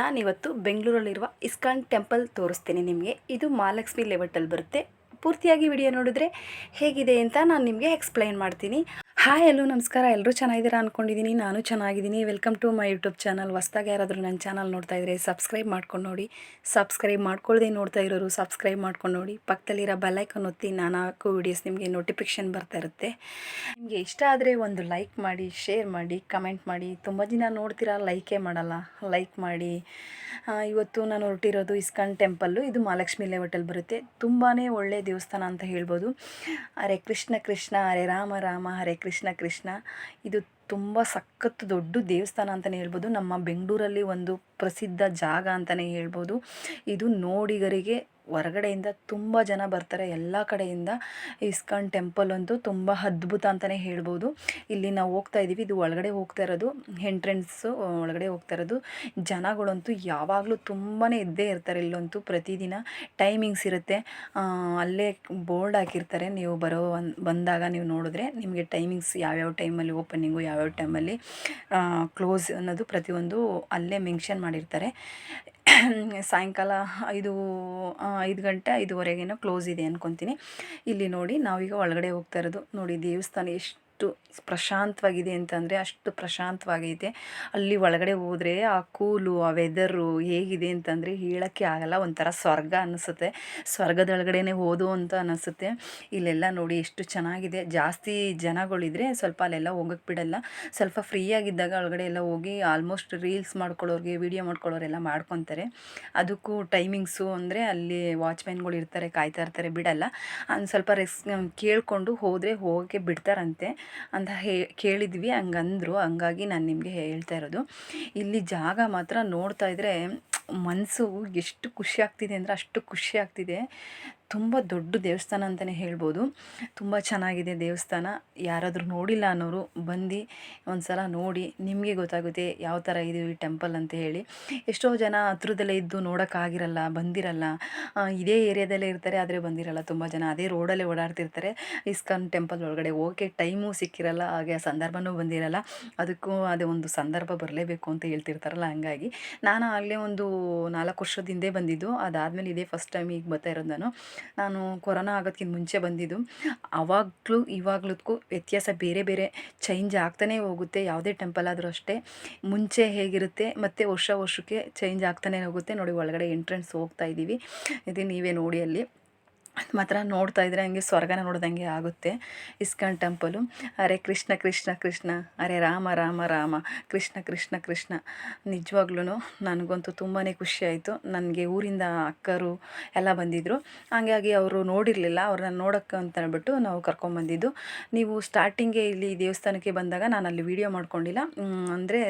ನಾನಿವತ್ತು ಬೆಂಗಳೂರಲ್ಲಿರುವ ISKCON temple ತೋರಿಸ್ತೀನಿ ನಿಮಗೆ. ಇದು ಮಹಾಲಕ್ಷ್ಮಿ ಲೆವೆಟಲ್ಲಿ ಬರುತ್ತೆ. ಪೂರ್ತಿಯಾಗಿ ವಿಡಿಯೋ ನೋಡಿದ್ರೆ ಹೇಗಿದೆ ಅಂತ ನಾನು ನಿಮಗೆ ಎಕ್ಸ್ಪ್ಲೈನ್ ಮಾಡ್ತೀನಿ. ಹಾಯ್ ಎಲ್ಲೋ ನಮಸ್ಕಾರ. ಎಲ್ಲರೂ ಚೆನ್ನಾಗಿದ್ದೀರಾ ಅಂದ್ಕೊಂಡಿದ್ದೀನಿ ನಾನು ಚೆನ್ನಾಗಿದ್ದೀನಿ. Welcome to my YouTube channel ಹೊಸ್ದಾಗಿ ಯಾರಾದರೂ ನನ್ನ ಚಾನಲ್ ನೋಡ್ತಾ ಇದ್ದರೆ ಸಬ್ಸ್ಕ್ರೈಬ್ ಮಾಡ್ಕೊಂಡು ನೋಡಿ. ಸಬ್ಸ್ಕ್ರೈಬ್ ಮಾಡ್ಕೊಳ್ಳದೆ ನೋಡ್ತಾ ಇರೋರು ಸಬ್ಸ್ಕ್ರೈಬ್ ಮಾಡ್ಕೊಂಡು ನೋಡಿ. ಪಕ್ಕದಲ್ಲಿರೋ ಬೆಲ್ಲೈಕನ್ ಒತ್ತಿ ನಾನು ಹಾಕೋ ವೀಡಿಯೋಸ್ ನಿಮಗೆ ನೋಟಿಫಿಕೇಷನ್ ಬರ್ತಾ ಇರುತ್ತೆ. ನಿಮಗೆ ಇಷ್ಟ ಆದರೆ ಒಂದು ಲೈಕ್ ಮಾಡಿ ಶೇರ್ ಮಾಡಿ ಕಮೆಂಟ್ ಮಾಡಿ. ತುಂಬ ಜನ ನೋಡ್ತೀರಾ ಲೈಕೇ ಮಾಡಲ್ಲ. ಲೈಕ್ ಮಾಡಿ. ಇವತ್ತು ನಾನು ಹೊರಟಿರೋದು ಇಸ್ಕಾನ್ ಟೆಂಪಲ್ಲು ಇದು ಮಹಾಲಕ್ಷ್ಮಿ ಲೇಔಟಲ್ಲಿ ಬರುತ್ತೆ. ತುಂಬಾ ಒಳ್ಳೆಯ ದೇವಸ್ಥಾನ ಅಂತ ಹೇಳ್ಬೋದು. ಅರೆ ಕೃಷ್ಣ ಕೃಷ್ಣ, ಅರೆ ರಾಮ ರಾಮ, ಹರೆ ಕೃಷ್ಣ ಕೃಷ್ಣ. ಇದು ತುಂಬ ಸಖತ್ತು ದೊಡ್ಡ ದೇವಸ್ಥಾನ ಅಂತಲೇ ಹೇಳ್ಬೋದು. ನಮ್ಮ ಬೆಂಗಳೂರಲ್ಲಿ ಒಂದು ಪ್ರಸಿದ್ಧ ಜಾಗ ಅಂತಲೇ ಹೇಳ್ಬೋದು. ಇದು ನೋಡಿಗರಿಗೆ ಹೊರಗಡೆಯಿಂದ ತುಂಬ ಜನ ಬರ್ತಾರೆ. ಎಲ್ಲ ಕಡೆಯಿಂದ ಇಸ್ಕಾನ್ ಟೆಂಪಲ್ ಅಂತೂ ತುಂಬ ಅದ್ಭುತ ಅಂತಲೇ ಹೇಳ್ಬೋದು. ಇಲ್ಲಿ ನಾವು ಹೋಗ್ತಾ ಇದ್ದೀವಿ. ಇದು ಒಳಗಡೆ ಹೋಗ್ತಾ ಇರೋದು, ಎಂಟ್ರೆನ್ಸು ಒಳಗಡೆ ಹೋಗ್ತಾ ಇರೋದು. ಜನಗಳಂತೂ ಯಾವಾಗಲೂ ತುಂಬಾ ಇದ್ದೇ ಇರ್ತಾರೆ ಇಲ್ಲಂತೂ ಪ್ರತಿದಿನ. ಟೈಮಿಂಗ್ಸ್ ಇರುತ್ತೆ. ಅಲ್ಲೇ ಬೋರ್ಡ್ ಹಾಕಿರ್ತಾರೆ. ನೀವು ಬರೋ ಬಂದಾಗ ನೀವು ನೋಡಿದ್ರೆ ನಿಮಗೆ ಟೈಮಿಂಗ್ಸ್ ಯಾವ್ಯಾವ ಟೈಮಲ್ಲಿ ಓಪನಿಂಗು, ಯಾವ್ಯಾವ ಟೈಮಲ್ಲಿ ಕ್ಲೋಸ್ ಅನ್ನೋದು ಪ್ರತಿಯೊಂದು ಅಲ್ಲೇ ಮೆನ್ಷನ್ ಮಾಡಿರ್ತಾರೆ. ಸಾಯಂಕಾಲ ಐದು ಐದು ಗಂಟೆ, ಐದುವರೆಗೇನೋ ಕ್ಲೋಸ್ ಇದೆ ಅಂದ್ಕೊತೀನಿ ಇಲ್ಲಿ ನೋಡಿ ನಾವೀಗ ಒಳಗಡೆ ಹೋಗ್ತಾ ಇರೋದು. ನೋಡಿ ದೇವಸ್ಥಾನ ಎಷ್ಟು ಪ್ರಶಾಂತವಾಗಿದೆ ಅಂತಂದರೆ ಅಷ್ಟು ಪ್ರಶಾಂತವಾಗೈತೆ. ಅಲ್ಲಿ ಒಳಗಡೆ ಹೋದರೆ ಆ ಕೂಲು, ಆ ವೆದರು ಹೇಗಿದೆ ಅಂತಂದರೆ ಹೇಳೋಕ್ಕೆ ಆಗಲ್ಲ, ಒಂಥರ ಸ್ವರ್ಗ ಅನ್ನಿಸುತ್ತೆ ಸ್ವರ್ಗದೊಳಗಡೆನೆ ಹೋದು ಅಂತ ಅನ್ನಿಸುತ್ತೆ ಇಲ್ಲೆಲ್ಲ ನೋಡಿ ಎಷ್ಟು ಚೆನ್ನಾಗಿದೆ. ಜಾಸ್ತಿ ಜನಗಳಿದ್ರೆ ಸ್ವಲ್ಪ ಅಲ್ಲೆಲ್ಲ ಹೋಗಕ್ಕೆ ಬಿಡಲ್ಲ. ಸ್ವಲ್ಪ ಫ್ರೀಯಾಗಿದ್ದಾಗ ಒಳಗಡೆ ಎಲ್ಲ ಹೋಗಿ ಆಲ್ಮೋಸ್ಟ್ ರೀಲ್ಸ್ ಮಾಡ್ಕೊಳ್ಳೋರಿಗೆ ವೀಡಿಯೋ ಮಾಡ್ಕೊಳ್ಳೋರೆಲ್ಲ ಮಾಡ್ಕೊತಾರೆ. ಅದಕ್ಕೂ ಟೈಮಿಂಗ್ಸು ಅಂದರೆ ಅಲ್ಲಿ ವಾಚ್ಮ್ಯಾನ್ಗಳು ಇರ್ತಾರೆ, ಕಾಯ್ತಾ ಇರ್ತಾರೆ, ಬಿಡಲ್ಲ. ಒಂದು ಸ್ವಲ್ಪ ರೆಸ್ ಕೇಳಿಕೊಂಡು ಹೋದರೆ ಹೋಗೋಕ್ಕೆ ಬಿಡ್ತಾರಂತೆ. ಅಂತ ಹೇ, ಕೇಳಿದ್ವಿ, ಹಂಗಂದ್ರು. ಹಂಗಾಗಿ ನಾನು ನಿಮಗೆ ಹೇಳ್ತಾ ಇರೋದು, ಇಲ್ಲಿ ಜಾಗ ಮಾತ್ರ ನೋಡ್ತಾ ಇದ್ದರೆ ಮನಸ್ಸು ಎಷ್ಟು ಖುಷಿ ಆಗ್ತಿದೆ ಅಂದರೆ ಅಷ್ಟು ಖುಷಿ ಆಗ್ತಿದೆ. ತುಂಬ ದೊಡ್ಡ ದೇವಸ್ಥಾನ ಅಂತಲೇ ಹೇಳ್ಬೋದು. ತುಂಬ ಚೆನ್ನಾಗಿದೆ ದೇವಸ್ಥಾನ. ಯಾರಾದರೂ ನೋಡಿಲ್ಲ ಅನ್ನೋರು ಬಂದು ಒಂದು ಸಲ ನೋಡಿ, ನಿಮಗೆ ಗೊತ್ತಾಗುತ್ತೆ ಯಾವ ಥರ ಇದು ಈ ಟೆಂಪಲ್ ಅಂತ ಹೇಳಿ. ಎಷ್ಟೋ ಜನ ಹತ್ರದಲ್ಲೇ ಇದ್ದು ನೋಡೋಕ್ಕಾಗಿರಲ್ಲ ಬಂದಿರಲ್ಲ. ಇದೇ ಏರಿಯಾದಲ್ಲೇ ಇರ್ತಾರೆ, ಆದರೆ ಬಂದಿರಲ್ಲ. ತುಂಬ ಜನ ಅದೇ ರೋಡಲ್ಲೇ ಓಡಾಡ್ತಿರ್ತಾರೆ. ಇಸ್ಕಾನ್ ಟೆಂಪಲ್ ಒಳಗಡೆ ಓಕೆ ಟೈಮು ಸಿಕ್ಕಿರಲ್ಲ, ಹಾಗೆ ಆ ಸಂದರ್ಭನೂ ಬಂದಿರಲ್ಲ. ಅದಕ್ಕೂ ಅದೇ ಒಂದು ಸಂದರ್ಭ ಬರಲೇಬೇಕು ಅಂತ ಹೇಳ್ತಿರ್ತಾರಲ್ಲ, ಹಂಗಾಗಿ. ನಾನು ಆಗಲೇ ಒಂದು ನಾಲ್ಕು ವರ್ಷದ ಹಿಂದೆ ಬಂದಿದ್ದು. ಅದಾದಮೇಲೆ ಇದೇ ಫಸ್ಟ್ ಟೈಮ್ ಈಗ ಬರ್ತಾ ಇರೋದು ನಾನು. ನಾನು ಕೊರೋನಾ ಆಗೋದಕ್ಕಿಂತ ಮುಂಚೆ ಬಂದಿದ್ದು. ಆವಾಗಲೂ ಇವಾಗ್ಲದಕ್ಕೂ ವ್ಯತ್ಯಾಸ ಬೇರೆ ಬೇರೆ ಚೇಂಜ್ ಆಗ್ತಾನೇ ಹೋಗುತ್ತೆ. ಯಾವುದೇ ಟೆಂಪಲ್ ಆದರೂ ಅಷ್ಟೇ. ಮುಂಚೆ ಹೇಗಿರುತ್ತೆ, ಮತ್ತು ವರ್ಷ ವರ್ಷಕ್ಕೆ ಚೇಂಜ್ ಆಗ್ತಾನೆ ಹೋಗುತ್ತೆ. ನೋಡಿ, ಒಳಗಡೆ ಎಂಟ್ರೆನ್ಸ್ ಹೋಗ್ತಾ ಇದ್ದೀವಿ ಇದು ನೀವೇ ನೋಡಿ ಅಲ್ಲಿ. ಮಾತ್ರ ನೋಡ್ತಾ ಇದ್ರೆ ಹಂಗೆ ಸ್ವರ್ಗನ ನೋಡಿದಂಗೆ ಆಗುತ್ತೆ. ಇಸ್ಕಾನ್ ಟೆಂಪಲು, ಅರೆ ಕೃಷ್ಣ ಕೃಷ್ಣ ಕೃಷ್ಣ, ಅರೆ ರಾಮ ರಾಮ ರಾಮ, ಕೃಷ್ಣ ಕೃಷ್ಣ ಕೃಷ್ಣ. ನಿಜವಾಗ್ಲೂ ನನಗಂತೂ ತುಂಬಾ ಖುಷಿ ಆಯಿತು. ನನಗೆ ಊರಿಂದ ಅಕ್ಕರು ಎಲ್ಲ ಬಂದಿದ್ದರು ಹಾಗಾಗಿ ಅವರು ನೋಡಿರಲಿಲ್ಲ. ಅವ್ರನ್ನ ನೋಡೋಕ್ಕೆ ಅಂತ ಹೇಳ್ಬಿಟ್ಟು ನಾವು ಕರ್ಕೊಂಬಂದಿದ್ದು ನೀವು ಸ್ಟಾರ್ಟಿಂಗೇ ಇಲ್ಲಿ ದೇವಸ್ಥಾನಕ್ಕೆ ಬಂದಾಗ ನಾನು ಅಲ್ಲಿ ವೀಡಿಯೋ ಮಾಡ್ಕೊಂಡಿಲ್ಲ ಅಂದರೆ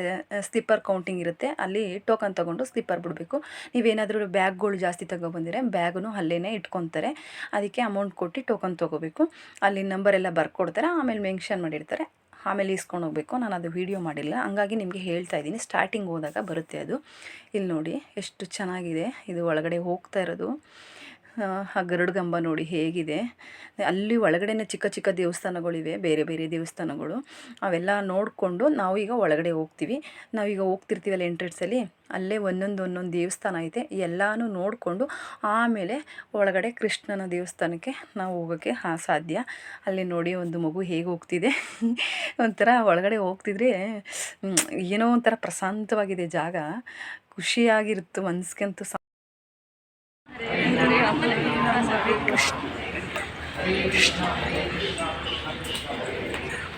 ಸ್ಲಿಪ್ಪರ್ ಕೌಂಟಿಂಗ್ ಇರುತ್ತೆ. ಅಲ್ಲಿ ಟೋಕನ್ ತೊಗೊಂಡು ಸ್ಲಿಪ್ಪರ್ ಬಿಡಬೇಕು. ನೀವೇನಾದರೂ ಬ್ಯಾಗ್ಗಳು ಜಾಸ್ತಿ ತಗೊಬಂದಿರೆ ಬ್ಯಾಗನ್ನು ಅಲ್ಲೇ ಇಟ್ಕೊತಾರೆ. ಅದಕ್ಕೆ ಅಮೌಂಟ್ ಕೊಟ್ಟು ಟೋಕನ್ ತೊಗೋಬೇಕು. ಅಲ್ಲಿ ನಂಬರ್ ಎಲ್ಲ ಬರ್ಕೊಡ್ತಾರೆ, ಆಮೇಲೆ ಮೆನ್ಷನ್ ಮಾಡಿರ್ತಾರೆ. ಆಮೇಲೆ ಇಸ್ಕೊಂಡು ಹೋಗಬೇಕು. ನಾನು ಅದು ವೀಡಿಯೋ ಮಾಡಿಲ್ಲ. ಹಂಗಾಗಿ ನಿಮಗೆ ಹೇಳ್ತಾ ಇದ್ದೀನಿ. ಸ್ಟಾರ್ಟಿಂಗ್ ಹೋದಾಗ ಬರುತ್ತೆ ಅದು. ಇಲ್ಲಿ ನೋಡಿ ಎಷ್ಟು ಚೆನ್ನಾಗಿದೆ. ಇದು ಒಳಗಡೆ ಹೋಗ್ತಾ ಇರೋದು. ಆ, ಗರುಡಗಂಬ ನೋಡಿ ಹೇಗಿದೆ. ಅಲ್ಲಿ ಒಳಗಡೆನೇ ಚಿಕ್ಕ ಚಿಕ್ಕ ದೇವಸ್ಥಾನಗಳಿವೆ ಬೇರೆ ಬೇರೆ ದೇವಸ್ಥಾನಗಳು. ಅವೆಲ್ಲ ನೋಡಿಕೊಂಡು ಈಗ ಒಳಗಡೆ ಹೋಗ್ತೀವಿ. ನಾವೀಗ ಹೋಗ್ತಿರ್ತೀವಲ್ಲ ಎಂಟ್ರೆನ್ಸಲ್ಲಿ ಅಲ್ಲೇ ಒಂದೊಂದು ಒಂದೊಂದು ದೇವಸ್ಥಾನ ಐತೆ. ಎಲ್ಲನೂ ನೋಡಿಕೊಂಡು ಆಮೇಲೆ ಒಳಗಡೆ ಕೃಷ್ಣನ ದೇವಸ್ಥಾನಕ್ಕೆ ನಾವು ಹೋಗೋಕ್ಕೆ ಅಸಾಧ್ಯ ಸಾಧ್ಯ. ಅಲ್ಲಿ ನೋಡಿ ಒಂದು ಮಗು ಹೇಗೆ ಹೋಗ್ತಿದೆ. ಒಂಥರ ಒಳಗಡೆ ಹೋಗ್ತಿದ್ರೆ ಏನೋ ಒಂಥರ ಪ್ರಶಾಂತವಾಗಿದೆ ಜಾಗ. ಖುಷಿಯಾಗಿರುತ್ತೆ ಮನ್ಸಿಗಂತೂ Hare Rama, Hare Krishna, Hare Krishna, Hare Krishna,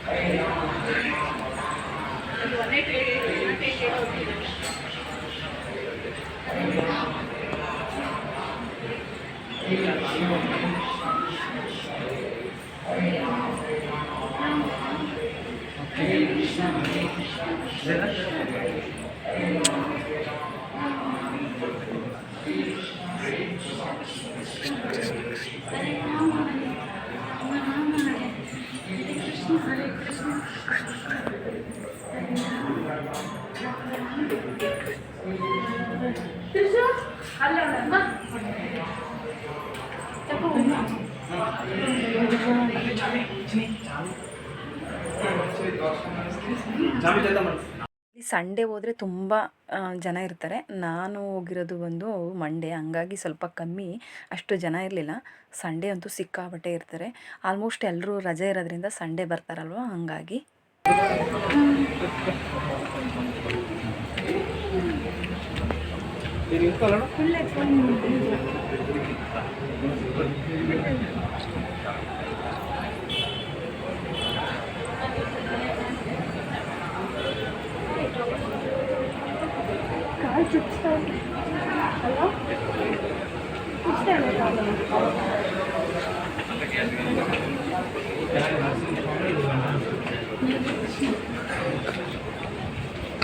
Hare Rama. 잠이 됐단 말이야. ಈ ಸಂಡೇ ಹೋದರೆ ತುಂಬ ಜನ ಇರ್ತಾರೆ. ನಾನು ಹೋಗಿರೋದು ಬಂದು ಮಂಡೇ, ಹಂಗಾಗಿ ಸ್ವಲ್ಪ ಕಮ್ಮಿ, ಅಷ್ಟು ಜನ ಇರಲಿಲ್ಲ. ಸಂಡೇ ಅಂತೂ ಸಿಕ್ಕಾಬಟ್ಟೆ ಇರ್ತಾರೆ. ಆಲ್ಮೋಸ್ಟ್ ಎಲ್ಲರೂ ರಜೆ ಇರೋದ್ರಿಂದ ಸಂಡೇ ಬರ್ತಾರಲ್ವ, ಹಂಗಾಗಿ.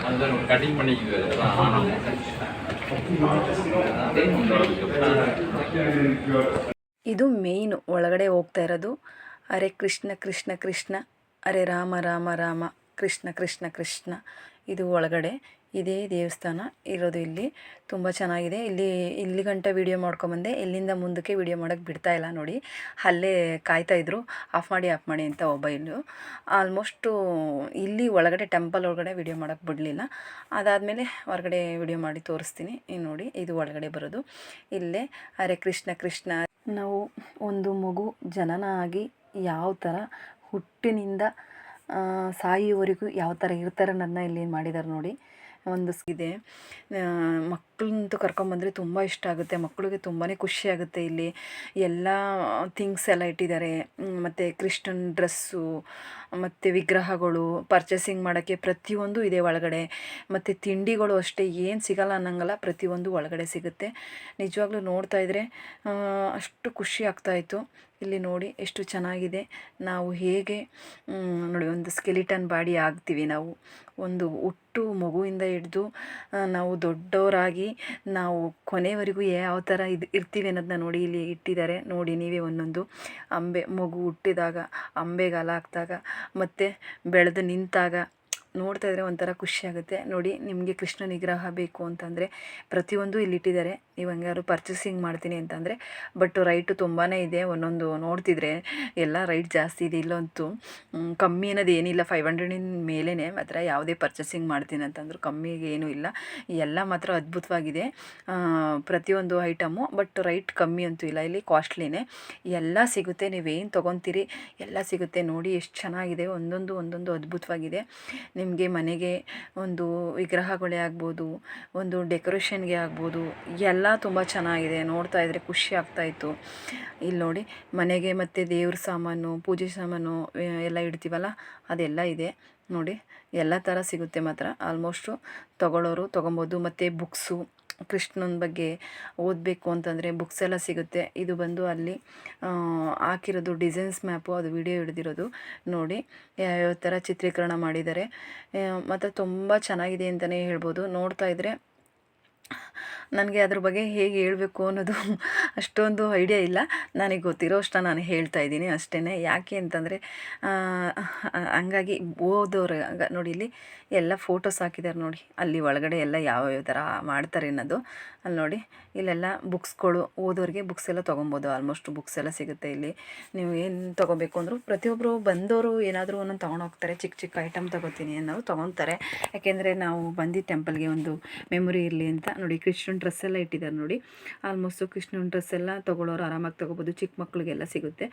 அதுதான் கட்டிங் பண்ணிக்குது ಇದು ಮೇಯ್ನು ಒಳಗಡೆ ಹೋಗ್ತಾ ಇರೋದು ಹರೇ ಕೃಷ್ಣ ಕೃಷ್ಣ ಕೃಷ್ಣ ಹರೇ ರಾಮ ರಾಮ ರಾಮ ಕೃಷ್ಣ ಕೃಷ್ಣ ಕೃಷ್ಣ ಇದು ಒಳಗಡೆ ಇದೇ ದೇವಸ್ಥಾನ ಇರೋದು ಇಲ್ಲಿ. ತುಂಬ ಚೆನ್ನಾಗಿದೆ. ಇಲ್ಲಿ ಇಲ್ಲಿ ಗಂಟ ವೀಡಿಯೋ ಮಾಡ್ಕೊಂಬಂದೆ. ಇಲ್ಲಿಂದ ಮುಂದಕ್ಕೆ ವೀಡಿಯೋ ಮಾಡೋಕ್ಕೆ ಬಿಡ್ತಾ ಇಲ್ಲ ನೋಡಿ. ಅಲ್ಲೇ ಕಾಯ್ತಾ ಇದ್ರು. ಆಫ್ ಮಾಡಿ ಆಫ್ ಮಾಡಿ ಅಂತ ಒಬ್ಬ ಇಲ್ಲು ಆಲ್ಮೋಸ್ಟು ಇಲ್ಲಿ ಒಳಗಡೆ ಟೆಂಪಲ್ ಒಳಗಡೆ ವೀಡಿಯೋ ಮಾಡೋಕ್ಕೆ ಬಿಡಲಿಲ್ಲ. ಅದಾದಮೇಲೆ ಹೊರಗಡೆ ವೀಡಿಯೋ ಮಾಡಿ ತೋರಿಸ್ತೀನಿ. ನೋಡಿ, ಇದು ಒಳಗಡೆ ಬರೋದು. ಇಲ್ಲೇ, ಅರೆ ಕೃಷ್ಣ ಕೃಷ್ಣ. ನಾವು ಒಂದು ಮಗು ಜನನ ಆಗಿ ಯಾವ ಥರ ಹುಟ್ಟಿನಿಂದ ಸಾಯುವವರೆಗೂ ಯಾವ ಥರ ಇರ್ತಾರೆ ನನ್ನ ಇಲ್ಲಿ ಮಾಡಿದ್ದಾರೆ ನೋಡಿ. ಒಂದು ಇದೆ. ಮಕ್ಕಳಂತೂ ಕರ್ಕೊಂಬಂದರೆ ತುಂಬ ಇಷ್ಟ ಆಗುತ್ತೆ. ಮಕ್ಕಳಿಗೆ ತುಂಬಾ ಖುಷಿ ಆಗುತ್ತೆ ಇಲ್ಲಿ. ಎಲ್ಲ ಥಿಂಗ್ಸ್ ಎಲ್ಲ ಇಟ್ಟಿದ್ದಾರೆ. ಮತ್ತು ಕ್ರಿಶ್ಚನ್ ಡ್ರೆಸ್ಸು, ಮತ್ತು ವಿಗ್ರಹಗಳು, ಪರ್ಚೇಸಿಂಗ್ ಮಾಡೋಕ್ಕೆ ಪ್ರತಿಯೊಂದು ಇದೆ ಒಳಗಡೆ. ಮತ್ತು ತಿಂಡಿಗಳು ಅಷ್ಟೇ ಏನು ಸಿಗಲ್ಲ ಅನ್ನಂಗಲ್ಲ, ಪ್ರತಿಯೊಂದು ಒಳಗಡೆ ಸಿಗುತ್ತೆ. ನಿಜವಾಗ್ಲೂ ನೋಡ್ತಾ ಇದ್ದರೆ ಅಷ್ಟು ಖುಷಿ ಆಗ್ತಾಯಿತ್ತು ಇಲ್ಲಿ ನೋಡಿ ಎಷ್ಟು ಚೆನ್ನಾಗಿದೆ. ನಾವು ಹೇಗೆ ನೋಡಿ ಒಂದು ಸ್ಕೆಲಿಟನ್ ಬಾಡಿ ಆಗ್ತೀವಿ ನಾವು. ಒಂದು ಹುಟ್ಟು ಮಗುವಿಂದ ಹಿಡ್ದು ನಾವು ದೊಡ್ಡವರಾಗಿ ನಾವು ಕೊನೆವರೆಗೂ ಯಾವ ಥರ ಇದು, ಇರ್ತೀವಿ ಅನ್ನೋದನ್ನ ನೋಡಿ ಇಲ್ಲಿ ಇಟ್ಟಿದ್ದಾರೆ. ನೋಡಿ, ನೀವೇ ಒಂದೊಂದು ಅಂಬೆ, ಮಗು ಹುಟ್ಟಿದಾಗ, ಅಂಬೆಗಾಲ ಹಾಕ್ದಾಗ ಮತ್ತು ಬೆಳೆದು ನಿಂತಾಗ ನೋಡ್ತಾ ಇದ್ರೆ ಒಂಥರ ಖುಷಿ ಆಗುತ್ತೆ. ನೋಡಿ, ನಿಮಗೆ ಕೃಷ್ಣ ನಿಗ್ರಹ ಬೇಕು ಅಂತಂದರೆ ಪ್ರತಿಯೊಂದು ಇಲ್ಲಿ ಇಟ್ಟಿದ್ದಾರೆ ನೀವು ಹಂಗಾರು ಪರ್ಚೇಸಿಂಗ್ ಮಾಡ್ತೀನಿ ಅಂತಂದರೆ ಬಟ್ ರೈಟು ತುಂಬಾ ಇದೆ. ಒಂದೊಂದು ನೋಡ್ತಿದ್ರೆ ಎಲ್ಲ ರೈಟ್ ಜಾಸ್ತಿ ಇದೆ. ಇಲ್ಲಂತೂ ಕಮ್ಮಿ ಅನ್ನೋದು ಏನಿಲ್ಲ. ಫೈವ್ ಹಂಡ್ರೆಡಿನ ಮೇಲೇ ಮಾತ್ರ ಯಾವುದೇ ಪರ್ಚೇಸಿಂಗ್ ಮಾಡ್ತೀನಿ ಅಂತಂದ್ರು ಕಮ್ಮಿಗೆ ಏನೂ ಇಲ್ಲ. ಎಲ್ಲ ಮಾತ್ರ ಅದ್ಭುತವಾಗಿದೆ. ಪ್ರತಿಯೊಂದು ಐಟಮು ಬಟ್ ರೈಟ್ ಕಮ್ಮಿ ಅಂತೂ ಇಲ್ಲ. ಇಲ್ಲಿ ಕಾಸ್ಟ್ಲಿನೇ ಎಲ್ಲ ಸಿಗುತ್ತೆ. ನೀವೇನು ತೊಗೊತೀರಿ? ಎಲ್ಲ ಸಿಗುತ್ತೆ. ನೋಡಿ, ಎಷ್ಟು ಚೆನ್ನಾಗಿದೆ. ಒಂದೊಂದು ಒಂದೊಂದು ಅದ್ಭುತವಾಗಿದೆ. ನಿಮಗೆ ಮನೆಗೆ ಒಂದು ವಿಗ್ರಹಗಳೇ ಆಗ್ಬೋದು, ಒಂದು ಡೆಕೋರೇಷನ್ಗೆ ಆಗ್ಬೋದು, ಎಲ್ಲ ತುಂಬ ಚೆನ್ನಾಗಿದೆ. ನೋಡ್ತಾ ಇದ್ದರೆ ಖುಷಿ ಆಗ್ತಾಯಿತ್ತು ಇಲ್ಲಿ ನೋಡಿ, ಮನೆಗೆ ಮತ್ತು ದೇವ್ರ ಸಾಮಾನು, ಪೂಜೆ ಸಾಮಾನು ಎಲ್ಲ ಇಡ್ತೀವಲ್ಲ, ಅದೆಲ್ಲ ಇದೆ. ನೋಡಿ, ಎಲ್ಲ ಥರ ಸಿಗುತ್ತೆ ಮಾತ್ರ. ಆಲ್ಮೋಸ್ಟು ತೊಗೊಳ್ಳೋರು ತೊಗೊಬೋದು, ಮತ್ತು ಬುಕ್ಸು ಕೃಷ್ಣನ ಬಗ್ಗೆ ಓದಬೇಕು ಅಂತಂದರೆ ಬುಕ್ಸ್ ಎಲ್ಲ ಸಿಗುತ್ತೆ. ಇದು ಬಂದು ಅಲ್ಲಿ ಹಾಕಿರೋದು ಡಿಸೈನ್ಸ್ ಮ್ಯಾಪು ಅದು ವಿಡಿಯೋ ಹಿಡಿದಿರೋದು ನೋಡಿ. ಯಾವ್ಯಾವ ಥರ ಚಿತ್ರೀಕರಣ ಮಾಡಿದ್ದಾರೆ. ಮತ್ತು ತುಂಬ ಚೆನ್ನಾಗಿದೆ ಅಂತಲೇ ಹೇಳ್ಬೋದು. ನೋಡ್ತಾ ಇದ್ದರೆ ನನಗೆ ಅದ್ರ ಬಗ್ಗೆ ಹೇಗೆ ಹೇಳಬೇಕು ಅನ್ನೋದು ಅಷ್ಟೊಂದು ಐಡಿಯಾ ಇಲ್ಲ. ನನಗೆ ಗೊತ್ತಿರೋ ಅಷ್ಟ ನಾನು ಹೇಳ್ತಾ ಇದ್ದೀನಿ ಅಷ್ಟೇ ಯಾಕೆ ಅಂತಂದರೆ ಹಂಗಾಗಿ ಓದೋರು ನೋಡಿ ಇಲ್ಲಿ ಎಲ್ಲ ಫೋಟೋಸ್ ಹಾಕಿದ್ದಾರೆ ನೋಡಿ. ಅಲ್ಲಿ ಒಳಗಡೆ ಎಲ್ಲ ಯಾವ್ಯಾವ ಥರ ಮಾಡ್ತಾರೆ ಅನ್ನೋದು. ಅಲ್ಲಿ ನೋಡಿ, ಇಲ್ಲೆಲ್ಲ ಬುಕ್ಸ್ಗಳು ಓದೋರಿಗೆ ಬುಕ್ಸ್ ಎಲ್ಲ ತೊಗೊಬೋದು. ಆಲ್ಮೋಸ್ಟ್ ಬುಕ್ಸ್ ಎಲ್ಲ ಸಿಗುತ್ತೆ ಇಲ್ಲಿ. ನೀವು ಏನು ತೊಗೋಬೇಕು ಅಂದರೂ ಪ್ರತಿಯೊಬ್ಬರು ಬಂದವರು ಏನಾದರೂ ಒಂದೊಂದು ತೊಗೊಂಡು ಹೋಗ್ತಾರೆ. ಚಿಕ್ಕ ಚಿಕ್ಕ ಐಟಮ್ ತೊಗೋತೀನಿ ಅನ್ನೋರು ತೊಗೊತಾರೆ. ಯಾಕೆಂದರೆ ನಾವು ಬಂದಿದ್ದ ಟೆಂಪಲ್ಗೆ ಒಂದು ಮೆಮೊರಿ ಇರಲಿ ಅಂತ ನೋಡಿ ಕೃಷ್ಣನ ಡ್ರೆಸ್ ಎಲ್ಲ ಇಟ್ಟಿದ್ದಾರೆ ನೋಡಿ. ಆಲ್ಮೋಸ್ಟು ಕೃಷ್ಣನ ಡ್ರೆಸ್ ಎಲ್ಲ ತೊಗೊಳೋರು ಆರಾಮಾಗಿ ತೊಗೋಬೋದು. ಚಿಕ್ಕ ಮಕ್ಕಳಿಗೆಲ್ಲ ಸಿಗುತ್ತೆ.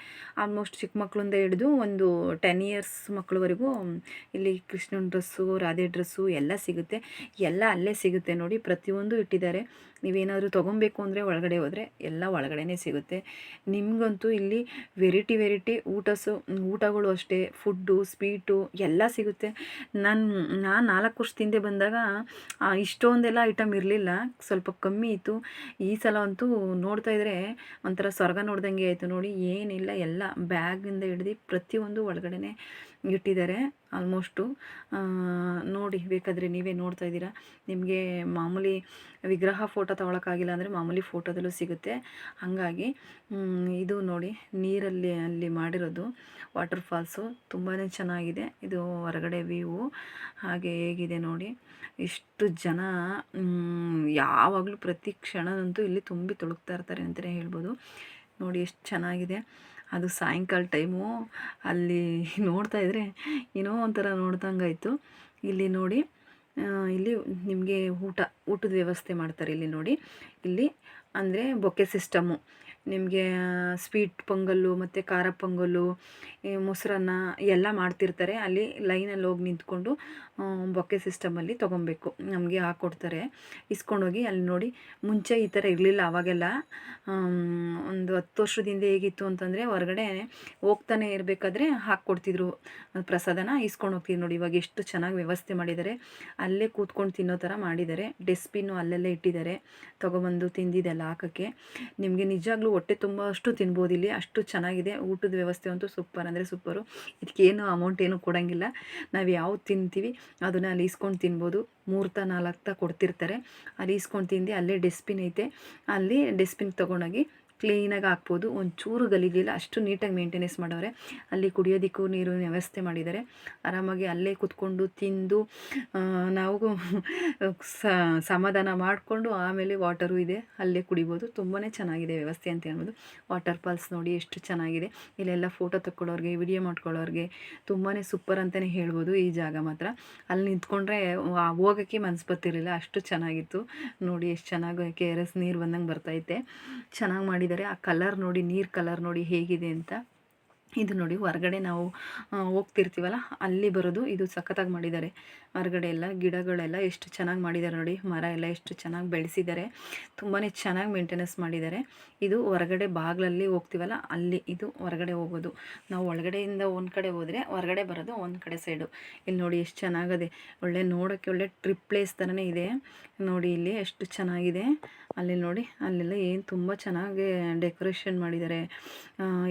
ಆಲ್ಮೋಸ್ಟ್ ಚಿಕ್ಕ ಮಕ್ಕಳಿಂದ ಹಿಡಿದು ಒಂದು ಟೆನ್ ಇಯರ್ಸ್ ಮಕ್ಕಳವರೆಗೂ ಇಲ್ಲಿ ಕೃಷ್ಣನ ಡ್ರೆಸ್ಸು ರಾಧೆ ಡ್ರೆಸ್ಸು ಎಲ್ಲ ಸಿಗುತ್ತೆ. ಎಲ್ಲ ಅಲ್ಲೇ ಸಿಗುತ್ತೆ ನೋಡಿ. ಪ್ರತಿಯೊಂದು ಇಟ್ಟಿದ್ದಾರೆ. ನೀವೇನಾದರೂ ತೊಗೊಬೇಕು ಅಂದರೆ ಒಳಗಡೆ ಹೋದರೆ ಎಲ್ಲ ಒಳಗಡೆನೇ ಸಿಗುತ್ತೆ. ನಿಮಗಂತೂ ಇಲ್ಲಿ ವೆರೈಟಿ ವೆರೈಟಿ ಊಟಸು, ಊಟಗಳು ಅಷ್ಟೇ ಫುಡ್ಡು ಸ್ವೀಟು ಎಲ್ಲ ಸಿಗುತ್ತೆ. ನಾನು ನಾನು ನಾಲ್ಕು ವರ್ಷ ಹಿಂದೆ ಬಂದಾಗ ಇಷ್ಟೊಂದೆಲ್ಲ ಐಟಮ್ ಇರಲಿಲ್ಲ. ಸ್ವಲ್ಪ ಕಮ್ಮಿ ಇತ್ತು. ಈ ಸಲ ಅಂತೂ ನೋಡ್ತಾ ಇದ್ದರೆ ಒಂಥರ ಸ್ವರ್ಗ ನೋಡ್ದಂಗೆ ಆಯಿತು ನೋಡಿ. ಏನಿಲ್ಲ, ಎಲ್ಲ ಬ್ಯಾಗಿಂದ ಹಿಡ್ದು ಪ್ರತಿಯೊಂದು ಒಳಗಡೆನೆ ಇಟ್ಟಿದ್ದಾರೆ ಆಲ್ಮೋಸ್ಟು ನೋಡಿ, ಬೇಕಾದರೆ ನೀವೇ ನೋಡ್ತಾ ಇದ್ದೀರಾ. ನಿಮಗೆ ಮಾಮೂಲಿ ವಿಗ್ರಹ ಫೋಟೋ ತೊಗೊಳಕ್ಕಾಗಿಲ್ಲ ಅಂದರೆ ಮಾಮೂಲಿ ಫೋಟೋದಲ್ಲೂ ಸಿಗುತ್ತೆ. ಹಾಗಾಗಿ ಇದು ನೋಡಿ, ನೀರಲ್ಲಿ ಅಲ್ಲಿ ಮಾಡಿರೋದು ವಾಟರ್ ಫಾಲ್ಸು ತುಂಬಾ ಚೆನ್ನಾಗಿದೆ. ಇದು ಹೊರಗಡೆ ವ್ಯೂ ಹಾಗೆ ಹೇಗಿದೆ ನೋಡಿ, ಇಷ್ಟು ಜನ ಯಾವಾಗಲೂ ಪ್ರತಿ ಕ್ಷಣದಂತೂ ಇಲ್ಲಿ ತುಂಬಿ ತುಳುಕ್ತಾ ಇರ್ತಾರೆ ಅಂತಲೇ ಹೇಳ್ಬೋದು. ನೋಡಿ, ಎಷ್ಟು ಚೆನ್ನಾಗಿದೆ. ಅದು ಸಾಯಂಕಾಲ ಟೈಮು. ಅಲ್ಲಿ ನೋಡ್ತಾ ಇದ್ದರೆ ಏನೋ ಒಂಥರ ನೋಡ್ದಂಗಾಯಿತು. ಇಲ್ಲಿ ನೋಡಿ ಇಲ್ಲಿ ನಿಮಗೆ ಊಟ, ಊಟದ ವ್ಯವಸ್ಥೆ ಮಾಡ್ತಾರೆ ಇಲ್ಲಿ ನೋಡಿ. ಇಲ್ಲಿ ಅಂದರೆ ಬೊಕ್ಕೆ ಸಿಸ್ಟಮು ನಿಮಗೆ ಸ್ವೀಟ್ ಪೊಂಗಲ್ಲು ಮತ್ತು ಖಾರ ಪೊಂಗಲ್ಲು ಮೊಸರನ್ನ ಎಲ್ಲ ಮಾಡ್ತಿರ್ತಾರೆ. ಅಲ್ಲಿ ಲೈನಲ್ಲಿ ಹೋಗಿ ನಿಂತ್ಕೊಂಡು ಬೊಕ್ಕೆ ಸಿಸ್ಟಮಲ್ಲಿ ತೊಗೊಬೇಕು. ನಮಗೆ ಹಾಕ್ಕೊಡ್ತಾರೆ ಇಸ್ಕೊಂಡೋಗಿ ಅಲ್ಲಿ ನೋಡಿ, ಮುಂಚೆ ಈ ಥರ ಇರಲಿಲ್ಲ ಆವಾಗೆಲ್ಲ ಒಂದು ಹತ್ತು ವರ್ಷದಿಂದ ಹೇಗಿತ್ತು ಅಂತಂದರೆ, ಹೊರಗಡೆ ಹೋಗ್ತಾನೆ ಇರಬೇಕಾದ್ರೆ ಹಾಕ್ಕೊಡ್ತಿದ್ರು ಪ್ರಸಾದನ ಇಸ್ಕೊಂಡು ಹೋಗ್ತೀವಿ ನೋಡಿ, ಇವಾಗ ಎಷ್ಟು ಚೆನ್ನಾಗಿ ವ್ಯವಸ್ಥೆ ಮಾಡಿದ್ದಾರೆ. ಅಲ್ಲೇ ಕೂತ್ಕೊಂಡು ತಿನ್ನೋ ಥರ ಮಾಡಿದ್ದಾರೆ. ಡಸ್ಟ್ಬಿನ್ನು ಅಲ್ಲೆಲ್ಲ ಇಟ್ಟಿದ್ದಾರೆ. ತೊಗೊಬಂದು ತಿಂದಿದ್ದೆಲ್ಲ ಹಾಕೋಕ್ಕೆ. ನಿಮಗೆ ನಿಜವಾಗ್ಲೂ ಹೊಟ್ಟೆ ತುಂಬ ಅಷ್ಟು ತಿನ್ಬೋದು ಇಲ್ಲಿ, ಅಷ್ಟು ಚೆನ್ನಾಗಿದೆ. ಊಟದ ವ್ಯವಸ್ಥೆ ಅಂತೂ ಸೂಪರ್ ಅಂದರೆ ಸೂಪರು. ಇದಕ್ಕೇನು ಅಮೌಂಟ್ ಏನು ಕೊಡೋಂಗಿಲ್ಲ. ನಾವು ಯಾವ್ದು ತಿಂತೀವಿ ಅದನ್ನು ಅಲ್ಲಿ ಇಸ್ಕೊಂಡು ತಿನ್ಬೋದು. ಮೂರ್ತ ನಾಲ್ಕು ಕೊಡ್ತಿರ್ತಾರೆ. ಅಲ್ಲಿ ಇಸ್ಕೊಂಡು ತಿಂದು ಅಲ್ಲೇ ಡಸ್ಟ್ಬಿನ್ ಐತೆ. ಅಲ್ಲಿ ಡಸ್ಟ್ಬಿನ್ ತೊಗೊಂಡೋಗಿ ಕ್ಲೀನಾಗಿ ಹಾಕ್ಬೋದು. ಒಂಚೂರು ಗಲೀಜಿಲ್ಲ, ಅಷ್ಟು ನೀಟಾಗಿ ಮೇಂಟೆನೆನ್ಸ್ ಮಾಡವ್ರೆ ಅಲ್ಲಿ ಕುಡಿಯೋದಕ್ಕೂ ನೀರು ವ್ಯವಸ್ಥೆ ಮಾಡಿದ್ದಾರೆ. ಆರಾಮಾಗಿ ಅಲ್ಲೇ ಕೂತ್ಕೊಂಡು ತಿಂದು ನಾವು ಸಮಾಧಾನ ಮಾಡಿಕೊಂಡು ಆಮೇಲೆ ವಾಟರು ಇದೆ, ಅಲ್ಲೇ ಕುಡಿಬೋದು. ತುಂಬಾ ಚೆನ್ನಾಗಿದೆ ವ್ಯವಸ್ಥೆ ಅಂತ ಹೇಳ್ಬೋದು. ವಾಟರ್ ಫಾಲ್ಸ್ ನೋಡಿ ಎಷ್ಟು ಚೆನ್ನಾಗಿದೆ. ಇಲ್ಲೆಲ್ಲ ಫೋಟೋ ತಕ್ಕೊಳ್ಳೋರಿಗೆ, ವಿಡಿಯೋ ಮಾಡ್ಕೊಳ್ಳೋರಿಗೆ ತುಂಬಾ ಸೂಪರ್ ಅಂತಲೇ ಹೇಳ್ಬೋದು ಈ ಜಾಗ ಮಾತ್ರ. ಅಲ್ಲಿ ನಿಂತ್ಕೊಂಡ್ರೆ ಹೋಗೋಕ್ಕೆ ಮನಸ್ಸು ಬರ್ತಿರಲಿಲ್ಲ. ಅಷ್ಟು ಚೆನ್ನಾಗಿತ್ತು. ನೋಡಿ, ಎಷ್ಟು ಚೆನ್ನಾಗಿ ಕೆ ಆರ್ ಎಸ್ ನೀರು ಬಂದಂಗೆ ಬರ್ತೈತೆ ಚೆನ್ನಾಗಿ ಮಾಡಿದ್ದಾರೆ. ಆ ಕಲರ್ ನೋಡಿ ನೀರು ಕಲರ್ ನೋಡಿ ಹೇಗಿದೆ ಅಂತ ಇದು ನೋಡಿ ಹೊರಗಡೆ ನಾವು ಹೋಗ್ತಿರ್ತೀವಲ್ಲ, ಅಲ್ಲಿ ಬರೋದು ಇದು ಸಖತ್ತಾಗಿ ಮಾಡಿದ್ದಾರೆ. ಹೊರಗಡೆ ಎಲ್ಲ ಗಿಡಗಳೆಲ್ಲ ಎಷ್ಟು ಚೆನ್ನಾಗಿ ಮಾಡಿದ್ದಾರೆ ನೋಡಿ, ಮರ ಎಲ್ಲ ಎಷ್ಟು ಚೆನ್ನಾಗಿ ಬೆಳೆಸಿದ್ದಾರೆ. ತುಂಬಾ ಚೆನ್ನಾಗಿ ಮೇಂಟೆನೆನ್ಸ್ ಮಾಡಿದ್ದಾರೆ. ಇದು ಹೊರಗಡೆ ಬಾಗಿಲಲ್ಲಿ ಹೋಗ್ತೀವಲ್ಲ, ಅಲ್ಲಿ ಇದು ಹೊರಗಡೆ ಹೋಗೋದು. ನಾವು ಒಳಗಡೆಯಿಂದ ಒಂದು ಕಡೆ ಹೋದರೆ ಹೊರಗಡೆ ಬರೋದು ಒಂದು ಕಡೆ ಸೈಡು. ಇಲ್ಲಿ ನೋಡಿ ಎಷ್ಟು ಚೆನ್ನಾಗದೆ, ಒಳ್ಳೆ ನೋಡೋಕ್ಕೆ ಒಳ್ಳೆ ಟ್ರಿಪ್ ಪ್ಲೇಸ್ ಥರನೇ ಇದೆ. ನೋಡಿ ಇಲ್ಲಿ ಎಷ್ಟು ಚೆನ್ನಾಗಿದೆ. ಅಲ್ಲಿ ನೋಡಿ, ಅಲ್ಲೆಲ್ಲ ಏನು ತುಂಬ ಚೆನ್ನಾಗಿ ಡೆಕೋರೇಷನ್ ಮಾಡಿದ್ದಾರೆ.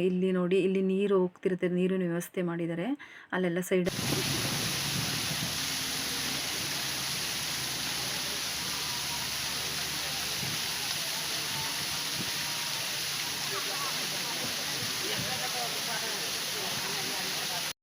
ಇಲ್ಲಿ ನೋಡಿ, ಇಲ್ಲಿ ನೀರು ಹೋಗ್ತಿರುತ್ತೆ ನೀರಿನ ವ್ಯವಸ್ಥೆ ಮಾಡಿದ್ದಾರೆ. ಅಲ್ಲೆಲ್ಲ ಸೈಡ್